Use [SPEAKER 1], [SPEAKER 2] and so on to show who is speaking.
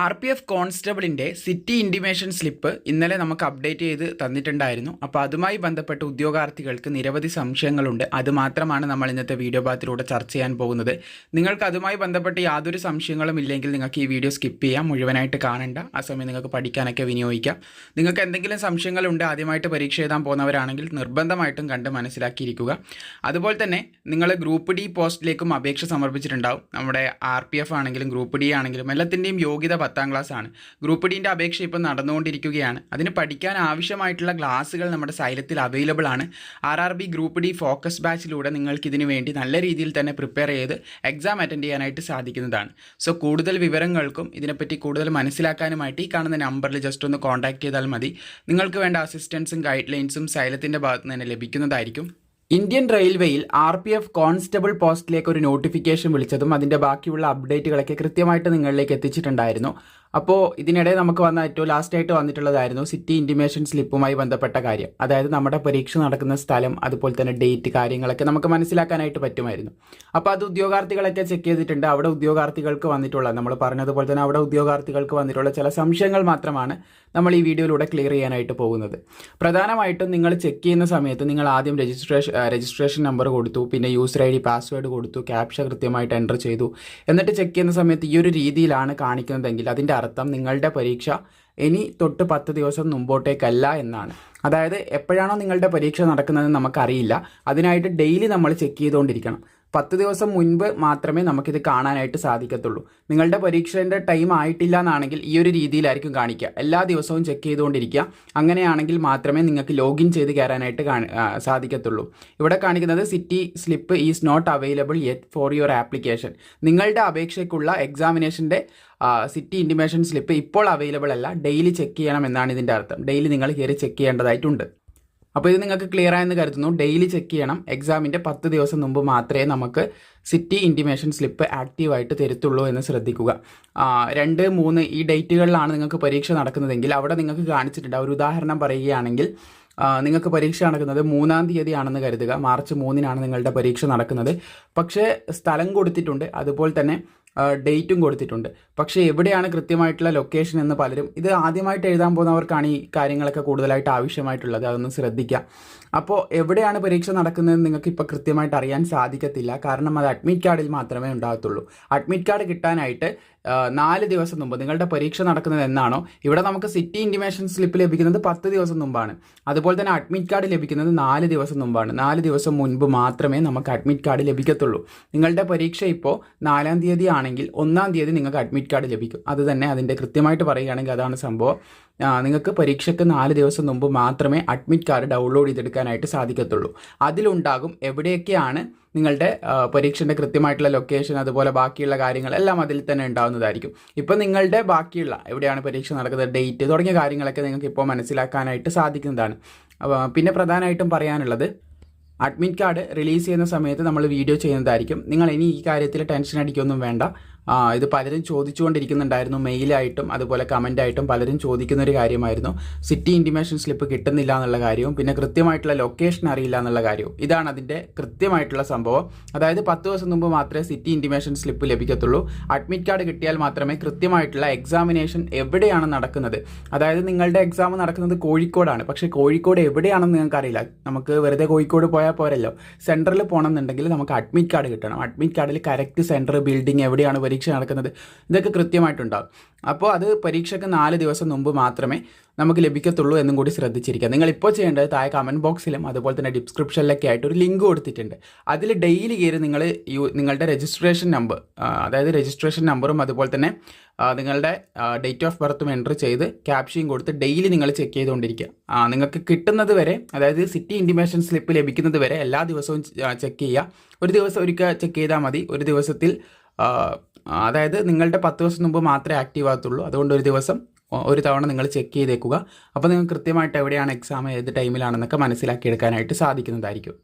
[SPEAKER 1] R P F കോൺസ്റ്റബിളിന്റെ city intimation slip ഇന്നലെ നമുക്ക് അപ്ഡേറ്റ് ചെയ്ത് തന്നിട്ടുണ്ടായിരുന്നു. അപ്പോൾ അതുമായി ബന്ധപ്പെട്ട് ഉദ്യോഗാർത്ഥികൾക്ക് നിരവധി സംശയങ്ങളുണ്ട്. അത് മാത്രമാണ് നമ്മൾ ഇന്നത്തെ വീഡിയോ ഭാഗത്തിലൂടെ ചർച്ച ചെയ്യാൻ പോകുന്നത്. നിങ്ങൾക്ക് അതുമായി ബന്ധപ്പെട്ട് യാതൊരു സംശയങ്ങളും ഇല്ലെങ്കിൽ നിങ്ങൾക്ക് ഈ വീഡിയോ സ്കിപ്പ് ചെയ്യാം. മുഴുവനായിട്ട് കാണണ്ട. ആ സമയം നിങ്ങൾക്ക് പഠിക്കാനൊക്കെ വിനിയോഗിക്കാം. നിങ്ങൾക്ക് എന്തെങ്കിലും സംശയങ്ങളുണ്ട് ആദ്യമായിട്ട് പരീക്ഷ എഴുതാൻ പോകുന്നവരാണെങ്കിൽ നിർബന്ധമായിട്ടും കണ്ട് മനസ്സിലാക്കിയിരിക്കുക. അതുപോലെ തന്നെ നിങ്ങൾ ഗ്രൂപ്പ് ഡി പോസ്റ്റിലേക്കും അപേക്ഷ സമർപ്പിച്ചിട്ടുണ്ടാവും. നമ്മുടെ ആർ പി എഫ് ആണെങ്കിലും ഗ്രൂപ്പ് ഡി ആണെങ്കിലും എല്ലാത്തിന്റെയും യോഗ്യത പത്താം ക്ലാസ് ആണ് ഗ്രൂപ്പ് ഡീന്റെ അപേക്ഷ ഇപ്പോൾ നടന്നുകൊണ്ടിരിക്കുകയാണ്. അതിന് പഠിക്കാൻ ആവശ്യമായിട്ടുള്ള ക്ലാസ്സുകൾ നമ്മുടെ സൈലത്തിൽ അവൈലബിൾ ആണ്. R R B group D focus ബാച്ചിലൂടെ നിങ്ങൾക്ക് ഇതിനു വേണ്ടി നല്ല രീതിയിൽ തന്നെ പ്രിപ്പയർ ചെയ്ത് എക്സാം അറ്റൻഡ് ചെയ്യാനായിട്ട് സാധിക്കുന്നതാണ്. സോ കൂടുതൽ വിവരങ്ങൾക്കും ഇതിനെപ്പറ്റി കൂടുതൽ മനസ്സിലാക്കാനുമായിട്ട് ഈ കാണുന്ന നമ്പറിൽ ജസ്റ്റ് ഒന്ന് കോൺടാക്ട് ചെയ്താൽ മതി. നിങ്ങൾക്ക് വേണ്ട അസിസ്റ്റൻസും ഗൈഡ് ലൈൻസും സൈലത്തിന്റെ ഭാഗത്ത് നിന്ന് തന്നെ ലഭിക്കുന്നതായിരിക്കും. ഇന്ത്യൻ റെയിൽവേയിൽ ആർ പി എഫ് കോൺസ്റ്റബിൾ പോസ്റ്റിലേക്ക് ഒരു നോട്ടിഫിക്കേഷൻ വിളിച്ചതും അതിന്റെ ബാക്കിയുള്ള അപ്ഡേറ്റുകളൊക്കെ കൃത്യമായിട്ട് നിങ്ങളിലേക്ക് എത്തിച്ചിട്ടുണ്ടായിരുന്നു. അപ്പോൾ ഇതിനിടെ നമുക്ക് വന്ന ഏറ്റവും ലാസ്റ്റ് ആയിട്ട് വന്നിട്ടുള്ളതായിരുന്നു സിറ്റി ഇന്റിമേഷൻ സ്ലിപ്പുമായി ബന്ധപ്പെട്ട കാര്യം. അതായത് നമ്മുടെ പരീക്ഷ നടക്കുന്ന സ്ഥലം അതുപോലെ തന്നെ ഡേറ്റ് കാര്യങ്ങളൊക്കെ നമുക്ക് മനസ്സിലാക്കാനായിട്ട് പറ്റുമായിരുന്നു. അപ്പോൾ അത് ഉദ്യോഗാർത്ഥികളൊക്കെ ചെക്ക് ചെയ്തിട്ടുണ്ട്. അവിടെ ഉദ്യോഗാർത്ഥികൾക്ക് വന്നിട്ടുള്ള നമ്മൾ പറഞ്ഞതുപോലെ തന്നെ അവിടെ ഉദ്യോഗാർത്ഥികൾക്ക് വന്നിട്ടുള്ള ചില സംശയങ്ങൾ മാത്രമാണ് നമ്മൾ ഈ വീഡിയോയിലൂടെ ക്ലിയർ ചെയ്യാനായിട്ട് പോകുന്നത്. പ്രധാനമായിട്ടും നിങ്ങൾ ചെക്ക് ചെയ്യുന്ന സമയത്ത് നിങ്ങൾ ആദ്യം രജിസ്ട്രേഷൻ രജിസ്ട്രേഷൻ നമ്പർ കൊടുത്തു പിന്നെ യൂസർ ഐ ഡി പാസ്വേഡ് കൊടുത്തു ക്യാപ്ഷ കൃത്യമായിട്ട് എന്റർ ചെയ്തു. എന്നിട്ട് ചെക്ക് ചെയ്യുന്ന സമയത്ത് ഈ ഒരു രീതിയിലാണ് കാണിക്കുന്നതെങ്കിൽ അതിന്റെ അർത്ഥം നിങ്ങളുടെ പരീക്ഷ ഇനി തൊട്ട് പത്ത് ദിവസം മുമ്പോട്ടേക്കല്ല എന്നാണ്. അതായത് എപ്പോഴാണോ നിങ്ങളുടെ പരീക്ഷ നടക്കുന്നത് നമുക്കറിയില്ല. അതിനായിട്ട് ഡെയിലി നമ്മൾ ചെക്ക് ചെയ്തുകൊണ്ടിരിക്കണം. പത്ത് ദിവസം മുൻപ് മാത്രമേ നമുക്കിത് കാണാനായിട്ട് സാധിക്കത്തുള്ളൂ. നിങ്ങളുടെ പരീക്ഷേന്റെ ടൈം ആയിട്ടില്ല എന്നാണെങ്കിൽ ഈ ഒരു രീതിയിലായിരിക്കും കാണിക്കുക. എല്ലാ ദിവസവും ചെക്ക് ചെയ്തുകൊണ്ടിരിക്കുക. അങ്ങനെയാണെങ്കിൽ മാത്രമേ നിങ്ങൾക്ക് ലോഗിൻ ചെയ്ത് കയറാനായിട്ട് സാധിക്കത്തുള്ളൂ. ഇവിടെ കാണിക്കുന്നത് city slip is not available yet for your application നിങ്ങളുടെ അപേക്ഷയ്ക്കുള്ള എക്സാമിനേഷന്റെ സിറ്റി ഇന്റിമേഷൻ സ്ലിപ്പ് ഇപ്പോൾ അവൈലബിൾ അല്ല. ഡെയിലി ചെക്ക് ചെയ്യണം എന്നാണ് ഇതിന്റെ അർത്ഥം. ഡെയിലി നിങ്ങൾ കയറി ചെക്ക് ചെയ്യേണ്ടതായിട്ടുണ്ട്. അപ്പോൾ ഇത് നിങ്ങൾക്ക് ക്ലിയർ ആയെന്ന് കരുതുന്നു. ഡെയിലി ചെക്ക് ചെയ്യണം. എക്സാമിന്റെ പത്ത് ദിവസം മുമ്പ് മാത്രമേ നമുക്ക് സിറ്റി ഇന്റിമേഷൻ സ്ലിപ്പ് ആക്റ്റീവായിട്ട് തരുത്തുള്ളൂ എന്ന് ശ്രദ്ധിക്കുക. രണ്ട് മൂന്ന് ഈ ഡേറ്റുകളിലാണ് നിങ്ങൾക്ക് പരീക്ഷ നടക്കുന്നതെങ്കിൽ അവിടെ നിങ്ങൾക്ക് കാണിച്ചിട്ടുണ്ട്. ഒരു ഉദാഹരണം പറയുകയാണെങ്കിൽ നിങ്ങൾക്ക് പരീക്ഷ നടക്കുന്നത് മൂന്നാം തീയതി ആണെന്ന് കരുതുക. മാർച്ച് മൂന്നിനാണ് നിങ്ങളുടെ പരീക്ഷ നടക്കുന്നത്. പക്ഷേ സ്ഥലം കൊടുത്തിട്ടുണ്ട്. അതുപോലെ തന്നെ ഡേറ്റും കൊടുത്തിട്ടുണ്ട്. പക്ഷേ എവിടെയാണ് കൃത്യമായിട്ടുള്ള ലൊക്കേഷൻ എന്ന് പലരും ഇത് ആദ്യമായിട്ട് എഴുതാൻ പോകുന്നവർക്കാണ് ഈ കാര്യങ്ങളൊക്കെ കൂടുതലായിട്ട് ആവശ്യമായിട്ടുള്ളത്. അതൊന്ന് ശ്രദ്ധിക്കാം. അപ്പോൾ എവിടെയാണ് പരീക്ഷ നടക്കുന്നതെന്ന് നിങ്ങൾക്ക് ഇപ്പോൾ കൃത്യമായിട്ട് അറിയാൻ സാധിക്കത്തില്ല. കാരണം അത് അഡ്മിറ്റ് കാർഡിൽ മാത്രമേ ഉണ്ടാകത്തുള്ളൂ. അഡ്മിറ്റ് കാർഡ് കിട്ടാനായിട്ട് നാല് ദിവസം മുമ്പ് നിങ്ങളുടെ പരീക്ഷ നടക്കുന്നത് എന്നാണോ? ഇവിടെ നമുക്ക് സിറ്റി ഇന്റിമേഷൻ സ്ലിപ്പ് ലഭിക്കുന്നത് പത്ത് ദിവസം മുമ്പാണ്. അതുപോലെ തന്നെ അഡ്മിറ്റ് കാർഡ് ലഭിക്കുന്നത് നാല് ദിവസം മുമ്പാണ്. നാല് ദിവസം മുൻപ് മാത്രമേ നമുക്ക് അഡ്മിറ്റ് കാർഡ് ലഭിക്കത്തുള്ളൂ. നിങ്ങളുടെ പരീക്ഷ ഇപ്പോൾ നാലാം തീയതി ആണെങ്കിൽ ഒന്നാം തീയതി നിങ്ങൾക്ക് അഡ്മിറ്റ് കാർഡ് ലഭിക്കും. അത് തന്നെ അതിന്റെ കൃത്യമായിട്ട് പറയുകയാണെങ്കിൽ അതാണ് സംഭവം. നിങ്ങൾക്ക് പരീക്ഷയ്ക്ക് നാല് ദിവസം മുമ്പ് മാത്രമേ അഡ്മിറ്റ് കാർഡ് ഡൗൺലോഡ് ചെയ്തെടുക്കാനായിട്ട് സാധിക്കത്തുള്ളൂ. അതിലുണ്ടാകും എവിടെയൊക്കെയാണ് നിങ്ങളുടെ പരീക്ഷന്റെ കൃത്യമായിട്ടുള്ള ലൊക്കേഷൻ അതുപോലെ ബാക്കിയുള്ള കാര്യങ്ങൾ എല്ലാം അതിൽ തന്നെ ഉണ്ടാകുന്നതായിരിക്കും ഇപ്പോൾ നിങ്ങളുടെ ബാക്കിയുള്ള എവിടെയാണ് പരീക്ഷ നടക്കുന്നത് ഡേറ്റ് തുടങ്ങിയ കാര്യങ്ങളൊക്കെ നിങ്ങൾക്ക് ഇപ്പോൾ മനസ്സിലാക്കാനായിട്ട് സാധിക്കുന്നതാണ്. പിന്നെ പ്രധാനമായിട്ടും പറയാനുള്ളത് അഡ്മിറ്റ് കാർഡ് റിലീസ് ചെയ്യുന്ന സമയത്ത് നമ്മൾ വീഡിയോ ചെയ്യുന്നതായിരിക്കും. നിങ്ങൾ ഇനി ഈ കാര്യത്തിൽ ടെൻഷൻ അടിക്കൊന്നും വേണ്ട. ഇത് പലരും ചോദിച്ചുകൊണ്ടിരിക്കുന്നുണ്ടായിരുന്നു. മെയിലായിട്ടും അതുപോലെ കമന്റായിട്ടും പലരും ചോദിക്കുന്ന ഒരു കാര്യമായിരുന്നു. സിറ്റി ഇന്റിമേഷൻ സ്ലിപ്പ് കിട്ടുന്നില്ല എന്നുള്ള കാര്യവും പിന്നെ കൃത്യമായിട്ടുള്ള ലൊക്കേഷൻ അറിയില്ല എന്നുള്ള കാര്യവും. ഇതാണ് അതിന്റെ കൃത്യമായിട്ടുള്ള സംഭവം. അതായത് പത്ത് ദിവസം മുമ്പ് മാത്രമേ സിറ്റി ഇന്റിമേഷൻ സ്ലിപ്പ് ലഭിക്കത്തുള്ളൂ. അഡ്മിറ്റ് കാർഡ് കിട്ടിയാൽ മാത്രമേ കൃത്യമായിട്ടുള്ള എക്സാമിനേഷൻ എവിടെയാണ് നടക്കുന്നത്? അതായത് നിങ്ങളുടെ എക്സാം നടക്കുന്നത് കോഴിക്കോടാണ്. പക്ഷേ കോഴിക്കോട് എവിടെയാണെന്ന് നിങ്ങൾക്ക് അറിയില്ല നമുക്ക് വെറുതെ കോഴിക്കോട് പോയാൽ പോരല്ലോ. സെന്ററിൽ പോകണമെന്നുണ്ടെങ്കിൽ നമുക്ക് അഡ്മിറ്റ് കാർഡ് കിട്ടണം. അഡ്മിറ്റ് കാർഡിൽ കറക്റ്റ് സെന്റർ ബിൽഡിംഗ് എവിടെയാണ് പരീക്ഷ നടക്കുന്നത്. ഇതൊക്കെ കൃത്യമായിട്ടുണ്ടാകും അപ്പോൾ അത് പരീക്ഷയ്ക്ക് നാല് ദിവസം മുമ്പ് മാത്രമേ നമുക്ക് ലഭിക്കത്തുള്ളൂ എന്നും കൂടി ശ്രദ്ധിച്ചിരിക്കുക. നിങ്ങൾ ഇപ്പോൾ ചെയ്യേണ്ടത് താഴെ കമന്റ് ബോക്സിലും അതുപോലെ തന്നെ ഡിസ്ക്രിപ്ഷനിലൊക്കെ ആയിട്ട് ഒരു ലിങ്ക് കൊടുത്തിട്ടുണ്ട്. അതിൽ ഡെയിലി കയറി നിങ്ങൾ യു നിങ്ങളുടെ രജിസ്ട്രേഷൻ നമ്പർ അതായത് രജിസ്ട്രേഷൻ നമ്പറും അതുപോലെ തന്നെ നിങ്ങളുടെ ഡേറ്റ് ഓഫ് ബർത്തും എന്റർ ചെയ്ത് ക്യാപ്ഷയും കൊടുത്ത് ഡെയിലി നിങ്ങൾ ചെക്ക് ചെയ്തുകൊണ്ടിരിക്കുക. നിങ്ങൾക്ക് കിട്ടുന്നത് വരെ അതായത് സിറ്റി ഇന്റിമേഷൻ സ്ലിപ്പ് ലഭിക്കുന്നത് വരെ എല്ലാ ദിവസവും ചെക്ക് ചെയ്യുക. ഒരു ദിവസം ഒരിക്കൽ ചെക്ക് ചെയ്താൽ മതി. ഒരു ദിവസത്തിൽ അതായത് നിങ്ങളുടെ പത്ത് ദിവസം മുമ്പ് മാത്രമേ ആക്റ്റീവ് ആകത്തുള്ളൂ. അതുകൊണ്ട് ഒരു ദിവസം ഒരു തവണ നിങ്ങൾ ചെക്ക് ചെയ്തേക്കുക. അപ്പോൾ നിങ്ങൾക്ക് കൃത്യമായിട്ട് എവിടെയാണ് എക്സാം ഏത് ടൈമിലാണെന്നൊക്കെ മനസ്സിലാക്കിയെടുക്കാനായിട്ട് സാധിക്കുന്നതായിരിക്കും.